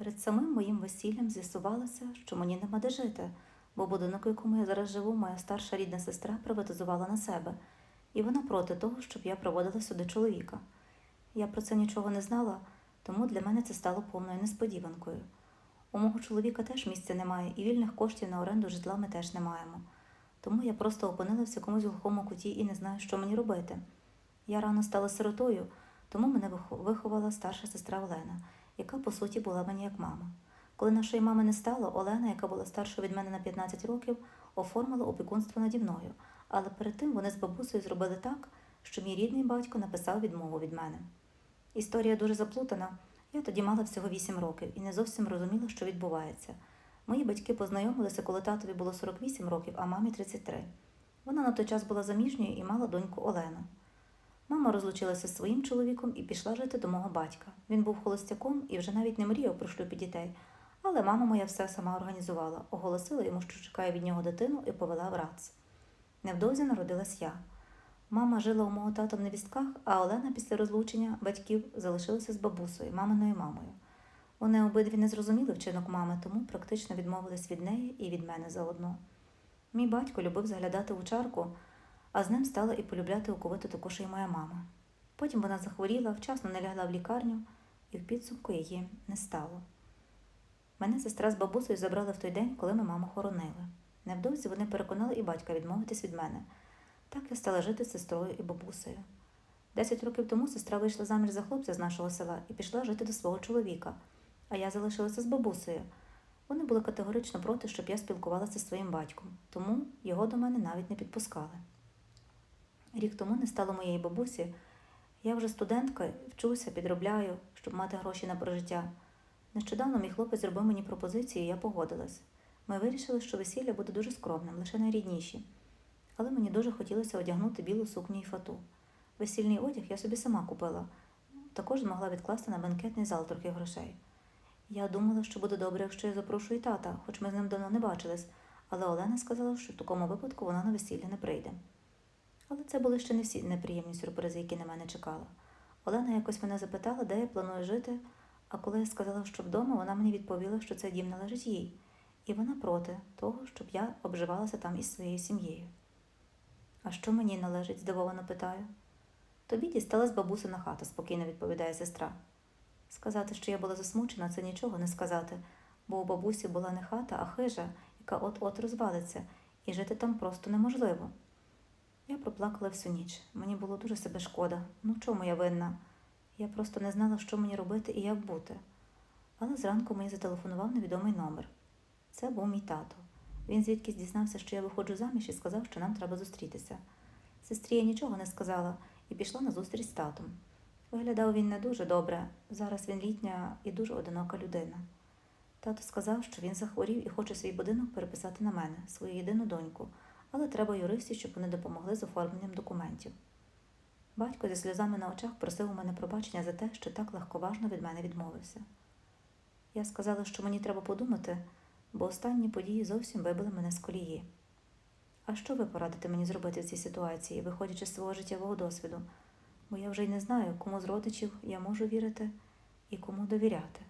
Перед самим моїм весіллям з'ясувалося, що мені нема де жити, бо будинок, у якому я зараз живу, моя старша рідна сестра приватизувала на себе, і вона проти того, щоб я проводила сюди чоловіка. Я про це нічого не знала, тому для мене це стало повною несподіванкою. У мого чоловіка теж місця немає, і вільних коштів на оренду житла ми теж не маємо. Тому я просто опинилася в якомусь глухому куті і не знаю, що мені робити. Я рано стала сиротою, тому мене виховала старша сестра Олена, яка по суті була мені як мама. Коли нашої мами не стало, Олена, яка була старшою від мене на 15 років, оформила опікунство наді мною, але перед тим вони з бабусею зробили так, що мій рідний батько написав відмову від мене. Історія дуже заплутана. Я тоді мала всього 8 років і не зовсім розуміла, що відбувається. Мої батьки познайомилися, коли татові було 48 років, а мамі 33. Вона на той час була заміжньою і мала доньку Олену. Мама розлучилася з своїм чоловіком і пішла жити до мого батька. Він був холостяком і вже навіть не мріяв про шлюб дітей. Але мама моя все сама організувала, оголосила йому, що чекає від нього дитину, і повела в РАЦ. Невдовзі народилась я. Мама жила у мого тата в невістках, а Олена після розлучення батьків залишилася з бабусею, маминою мамою. Вони обидві не зрозуміли вчинок мами, тому практично відмовились від неї і від мене заодно. Мій батько любив заглядати у чарку, а з ним стала і полюбляти оковити також і моя мама. Потім вона захворіла, вчасно не лягла в лікарню, і в підсумку її не стало. Мене сестра з бабусею забрали в той день, коли ми маму хоронили. Невдовзі вони переконали і батька відмовитись від мене. Так я стала жити з сестрою і бабусею. Десять років тому сестра вийшла заміж за хлопця з нашого села і пішла жити до свого чоловіка, а я залишилася з бабусею. Вони були категорично проти, щоб я спілкувалася зі своїм батьком, тому його до мене навіть не підпускали. Рік тому не стало моєї бабусі. Я вже студентка, вчуся, підробляю, щоб мати гроші на прожиття. Нещодавно мій хлопець зробив мені пропозицію, і я погодилась. Ми вирішили, що весілля буде дуже скромним, лише найрідніші. Але мені дуже хотілося одягнути білу сукню і фату. Весільний одяг я собі сама купила. Також змогла відкласти на банкетний зал трохи грошей. Я думала, що буде добре, якщо я запрошу і тата, хоч ми з ним давно не бачились, але Олена сказала, що в такому випадку вона на весілля не прийде. Але це були ще не всі неприємні сюрпризи, які на мене чекали. Олена якось мене запитала, де я планую жити, а коли я сказала, що вдома, вона мені відповіла, що цей дім належить їй, і вона проти того, щоб я обживалася там із своєю сім'єю. А що мені належить? здивовано питаю. Тобі дісталась бабусина хата, спокійно відповідає сестра. Сказати, що я була засмучена, це нічого не сказати, бо у бабусі була не хата, а хижа, яка от-от розвалиться, і жити там просто неможливо. Я проплакала всю ніч. Мені було дуже себе шкода. Ну чому я винна? Я просто не знала, що мені робити і як бути. Але зранку мені зателефонував невідомий номер. Це був мій тато. Він звідкись дізнався, що я виходжу заміж і сказав, що нам треба зустрітися. Сестрі я нічого не сказала і пішла на зустріч з татом. Виглядав він не дуже добре. Зараз він літня і дуже одинока людина. Тато сказав, що він захворів і хоче свій будинок переписати на мене, свою єдину доньку, але треба юристів, щоб вони допомогли з оформленням документів. Батько зі сльозами на очах просив у мене пробачення за те, що так легковажно від мене відмовився. Я сказала, що мені треба подумати, бо останні події зовсім вибили мене з колії. А що ви порадите мені зробити в цій ситуації, виходячи з свого життєвого досвіду? Бо я вже й не знаю, кому з родичів я можу вірити і кому довіряти.